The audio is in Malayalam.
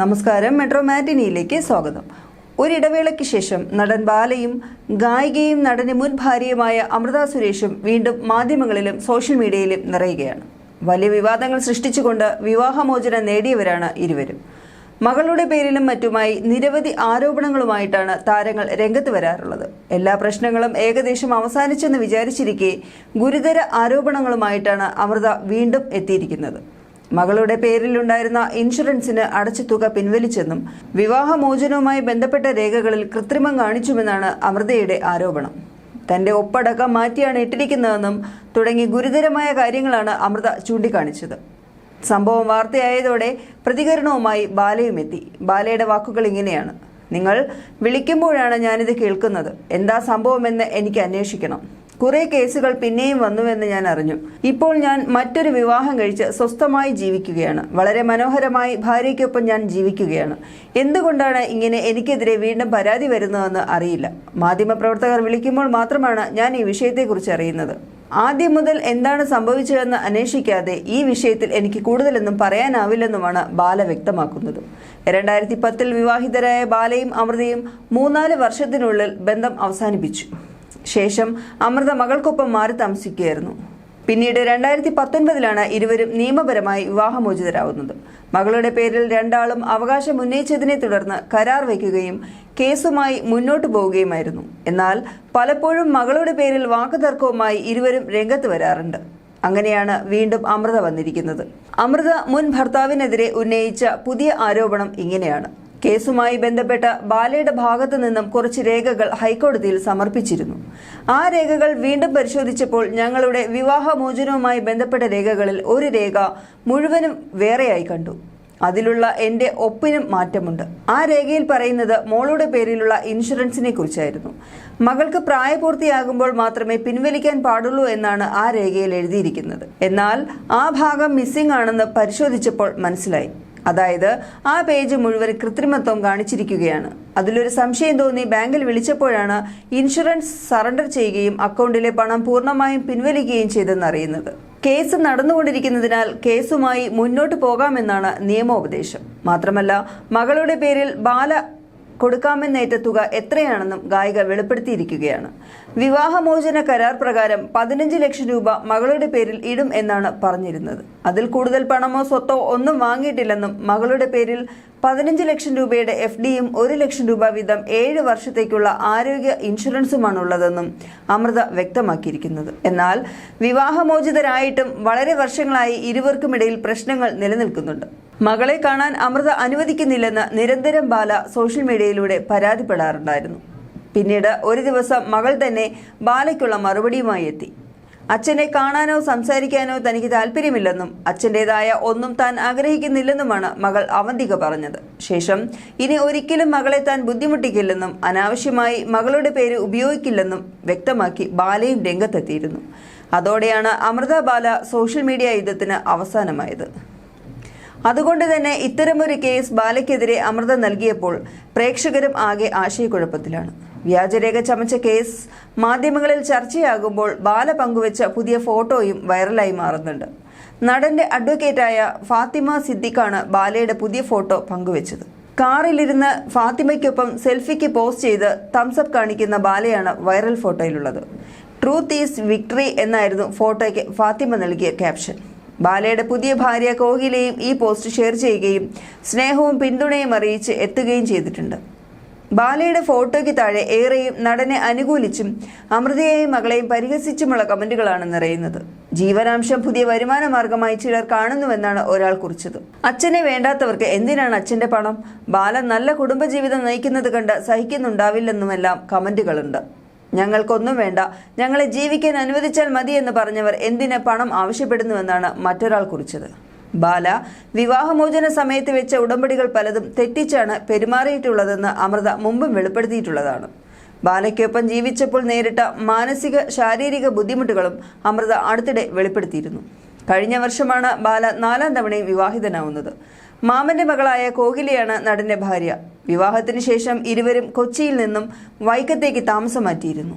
നമസ്കാരം മെട്രോ മാറ്റിനിയിലേക്ക് സ്വാഗതം. ഒരിടവേളയ്ക്ക് ശേഷം നടൻ ബാലയും ഗായികയും നടന് മുൻ ഭാര്യയുമായ അമൃത സുരേഷും വീണ്ടും മാധ്യമങ്ങളിലും സോഷ്യൽ മീഡിയയിലും നിറയുകയാണ്. വലിയ വിവാദങ്ങൾ സൃഷ്ടിച്ചുകൊണ്ട് വിവാഹമോചനം നേടിയവരാണ് ഇരുവരും. മകളുടെ പേരിലും മറ്റുമായി നിരവധി ആരോപണങ്ങളുമായിട്ടാണ് താരങ്ങൾ രംഗത്ത് വരാറുള്ളത്. എല്ലാ പ്രശ്നങ്ങളും ഏകദേശം അവസാനിച്ചെന്ന് വിചാരിച്ചിരിക്കെ ഗുരുതര ആരോപണങ്ങളുമായിട്ടാണ് അമൃത വീണ്ടും എത്തിയിരിക്കുന്നത്. മകളുടെ പേരിലുണ്ടായിരുന്ന ഇൻഷുറൻസിന് അടച്ച തുക പിൻവലിച്ചെന്നും വിവാഹമോചനവുമായി ബന്ധപ്പെട്ട രേഖകളിൽ കൃത്രിമം കാണിച്ചുമെന്നാണ് അമൃതയുടെ ആരോപണം. തന്റെ ഒപ്പടക്കം മാറ്റിയാണ് ഇട്ടിരിക്കുന്നതെന്നും തുടങ്ങി ഗുരുതരമായ കാര്യങ്ങളാണ് അമൃത ചൂണ്ടിക്കാണിച്ചത്. സംഭവം വാർത്തയായതോടെ പ്രതികരണവുമായി ബാലയും എത്തി. ബാലയുടെ വാക്കുകൾ ഇങ്ങനെയാണ്. നിങ്ങൾ വിളിക്കുമ്പോഴാണ് ഞാനിത് കേൾക്കുന്നത്. എന്താ സംഭവമെന്ന് എനിക്ക് അന്വേഷിക്കണം. കുറെ കേസുകൾ പിന്നെയും വന്നുവെന്ന് ഞാൻ അറിഞ്ഞു. ഇപ്പോൾ ഞാൻ മറ്റൊരു വിവാഹം കഴിച്ച് സ്വസ്ഥമായി ജീവിക്കുകയാണ്. വളരെ മനോഹരമായി ഭാര്യയ്ക്കൊപ്പം ഞാൻ ജീവിക്കുകയാണ്. എന്തുകൊണ്ടാണ് ഇങ്ങനെ എനിക്കെതിരെ വീണ്ടും പരാതി വരുന്നതെന്ന് അറിയില്ല. മാധ്യമപ്രവർത്തകർ വിളിക്കുമ്പോൾ മാത്രമാണ് ഞാൻ ഈ വിഷയത്തെക്കുറിച്ച് അറിയുന്നത്. ആദ്യം മുതൽ എന്താണ് സംഭവിച്ചതെന്ന് അന്വേഷിക്കാതെ ഈ വിഷയത്തിൽ എനിക്ക് കൂടുതലൊന്നും പറയാനാവില്ലെന്നുമാണ് ബാല വ്യക്തമാക്കുന്നത്. രണ്ടായിരത്തി പത്തിൽ വിവാഹിതരായ ബാലയും അമൃതയും മൂന്നാൽ വർഷത്തിനുള്ളിൽ ബന്ധം അവസാനിപ്പിച്ചു. ശേഷം അമൃത മകൾക്കൊപ്പം മാറി താമസിക്കുകയായിരുന്നു. പിന്നീട് രണ്ടായിരത്തി പത്തൊൻപതിലാണ് ഇരുവരും നിയമപരമായി വിവാഹമോചിതരാകുന്നത്. മകളുടെ പേരിൽ രണ്ടാളും അവകാശം ഉന്നയിച്ചതിനെ തുടർന്ന് കരാർ വയ്ക്കുകയും കേസുമായി മുന്നോട്ടു പോവുകയുമായിരുന്നു. എന്നാൽ പലപ്പോഴും മകളുടെ പേരിൽ വാക്കുതർക്കവുമായി ഇരുവരും രംഗത്ത് വരാറുണ്ട്. അങ്ങനെയാണ് വീണ്ടും അമൃത വന്നിരിക്കുന്നത്. അമൃത മുൻ ഭർത്താവിനെതിരെ ഉന്നയിച്ച പുതിയ ആരോപണം ഇങ്ങനെയാണ്. കേസുമായി ബന്ധപ്പെട്ട ബാലയുടെ ഭാഗത്തു നിന്നും കുറച്ച് രേഖകൾ ഹൈക്കോടതിയിൽ സമർപ്പിച്ചിരുന്നു. ആ രേഖകൾ വീണ്ടും പരിശോധിച്ചപ്പോൾ ഞങ്ങളുടെ വിവാഹമോചനവുമായി ബന്ധപ്പെട്ട രേഖകളിൽ ഒരു രേഖ മുഴുവനും വേറെയായി കണ്ടു. അതിലുള്ള എന്റെ ഒപ്പിനും മാറ്റമുണ്ട്. ആ രേഖയിൽ പറയുന്നത് മോളുടെ പേരിലുള്ള ഇൻഷുറൻസിനെ കുറിച്ചായിരുന്നു. മകൾക്ക് പ്രായപൂർത്തിയാകുമ്പോൾ മാത്രമേ പിൻവലിക്കാൻ പാടുള്ളൂ എന്നാണ് ആ രേഖയിൽ എഴുതിയിരിക്കുന്നത്. എന്നാൽ ആ ഭാഗം മിസ്സിംഗ് ആണെന്ന് പരിശോധിച്ചപ്പോൾ മനസ്സിലായി. അതായത് ആ പേജ് മുഴുവൻ കൃത്രിമത്വം കാണിച്ചിരിക്കുകയാണ്. അതിലൊരു സംശയം തോന്നി ബാങ്കിൽ വിളിച്ചപ്പോഴാണ് ഇൻഷുറൻസ് സറണ്ടർ ചെയ്യുകയും അക്കൗണ്ടിലെ പണം പൂർണമായും പിൻവലിക്കുകയും ചെയ്തെന്നറിയുന്നത്. കേസ് നടന്നുകൊണ്ടിരിക്കുന്നതിനാൽ കേസുമായി മുന്നോട്ട് പോകാമെന്നാണ് നിയമോപദേശം. മാത്രമല്ല മകളുടെ പേരിൽ ബാല കൊടുക്കാമെന്നേറ്റ തുക എത്രയാണെന്നും ഗായിക വെളിപ്പെടുത്തിയിരിക്കുകയാണ്. വിവാഹമോചന കരാർ പ്രകാരം പതിനഞ്ച് ലക്ഷം രൂപ മകളുടെ പേരിൽ ഇടും എന്നാണ് പറഞ്ഞിരുന്നത്. അതിൽ കൂടുതൽ പണമോ സ്വത്തോ ഒന്നും വാങ്ങിയിട്ടില്ലെന്നും മകളുടെ പേരിൽ പതിനഞ്ച് ലക്ഷം രൂപയുടെ എഫ് ഡിയും ഒരു ലക്ഷം രൂപ വീതം ഏഴ് വർഷത്തേക്കുള്ള ആരോഗ്യ ഇൻഷുറൻസുമാണ് ഉള്ളതെന്നും അമൃത വ്യക്തമാക്കിയിരിക്കുന്നത്. എന്നാൽ വിവാഹമോചിതരായിട്ടും വളരെ വർഷങ്ങളായി ഇരുവർക്കുമിടയിൽ പ്രശ്നങ്ങൾ നിലനിൽക്കുന്നുണ്ട്. മകളെ കാണാൻ അമൃത അനുവദിക്കുന്നില്ലെന്ന് നിരന്തരം ബാല സോഷ്യൽ മീഡിയയിലൂടെ പരാതിപ്പെടാറുണ്ടായിരുന്നു. പിന്നീട് ഒരു ദിവസം മകൾ തന്നെ ബാലയ്ക്കുള്ള മറുപടിയുമായി എത്തി. അച്ഛനെ കാണാനോ സംസാരിക്കാനോ തനിക്ക് താല്പര്യമില്ലെന്നും അച്ഛന്റെതായ ഒന്നും താൻ ആഗ്രഹിക്കുന്നില്ലെന്നുമാണ് മകൾ അവന്തിക പറഞ്ഞത്. ശേഷം ഇനി ഒരിക്കലും മകളെ താൻ ബുദ്ധിമുട്ടിക്കില്ലെന്നും അനാവശ്യമായി മകളുടെ പേര് ഉപയോഗിക്കില്ലെന്നും വ്യക്തമാക്കി ബാലയും രംഗത്തെത്തിയിരുന്നു. അതോടെയാണ് അമൃത ബാല സോഷ്യൽ മീഡിയ യുദ്ധത്തിന് അവസാനമായത്. അതുകൊണ്ട് തന്നെ ഇത്തരമൊരു കേസ് ബാലയ്ക്കെതിരെ അമൃത നൽകിയപ്പോൾ പ്രേക്ഷകരും ആകെ ആശയക്കുഴപ്പത്തിലാണ്. വ്യാജരേഖ ചമച്ച കേസ് മാധ്യമങ്ങളിൽ ചർച്ചയാകുമ്പോൾ ബാല പങ്കുവച്ച പുതിയ ഫോട്ടോയും വൈറലായി മാറുന്നുണ്ട്. നടന്റെ അഡ്വക്കേറ്റായ ഫാത്തിമ സിദ്ദിഖാണ് ബാലയുടെ പുതിയ ഫോട്ടോ പങ്കുവച്ചത്. കാറിലിരുന്ന് ഫാത്തിമയ്ക്കൊപ്പം സെൽഫിക്ക് പോസ്റ്റ് ചെയ്ത് തംസപ്പ് കാണിക്കുന്ന ബാലയാണ് വൈറൽ ഫോട്ടോയിലുള്ളത്. ട്രൂത്ത് ഈസ് വിക്ടറി എന്നായിരുന്നു ഫോട്ടോയ്ക്ക് ഫാത്തിമ നൽകിയ ക്യാപ്ഷൻ. ബാലയുടെ പുതിയ ഭാര്യ കോഹിലയും ഈ പോസ്റ്റ് ഷെയർ ചെയ്യുകയും സ്നേഹവും പിന്തുണയും അറിയിച്ച് എത്തുകയും ചെയ്തിട്ടുണ്ട്. ബാലയുടെ ഫോട്ടോയ്ക്ക് താഴെ ഏറെയും നടനെ അനുകൂലിച്ചും അമൃതയെയും മകളെയും പരിഹസിച്ചുമുള്ള കമന്റുകളാണ് നിറയുന്നത്. ജീവനാംശം പുതിയ വരുമാന മാർഗമായി ചിലർ കാണുന്നുവെന്നാണ് ഒരാൾ കുറിച്ചത്. അച്ഛനെ വേണ്ടാത്തവർക്ക് എന്തിനാണ് അച്ഛന്റെ പണം? ബാല നല്ല കുടുംബജീവിതം നയിക്കുന്നത് കണ്ട് സഹിക്കുന്നുണ്ടാവില്ലെന്നുമെല്ലാം കമന്റുകളുണ്ട്. ഞങ്ങൾക്കൊന്നും വേണ്ട. ഞങ്ങളെ ജീവിക്കാൻ അനുവദിച്ചാൽ മതി എന്ന് പറഞ്ഞവർ എന്തിന് പണം ആവശ്യപ്പെടുന്നുവെന്നാണ് മറ്റൊരാൾ കുറിച്ചത്. ബാല വിവാഹമോചന സമയത്ത് വെച്ച ഉടമ്പടികൾ പലതും തെറ്റിച്ചാണ് പെരുമാറിയിട്ടുള്ളതെന്ന് അമൃത മുമ്പും വെളിപ്പെടുത്തിയിട്ടുള്ളതാണ്. ബാലയ്ക്കൊപ്പം ജീവിച്ചപ്പോൾ നേരിട്ട മാനസിക ശാരീരിക ബുദ്ധിമുട്ടുകളും അമൃത അടുത്തിടെ വെളിപ്പെടുത്തിയിരുന്നു. കഴിഞ്ഞ വർഷമാണ് ബാല നാലാം തവണയും വിവാഹിതനാവുന്നത്. മാമന്റെ മകളായ കോകിലയാണ് നടന്റെ ഭാര്യ. വിവാഹത്തിന് ശേഷം ഇരുവരും കൊച്ചിയിൽ നിന്നും വൈക്കത്തേക്ക് താമസം മാറ്റിയിരുന്നു.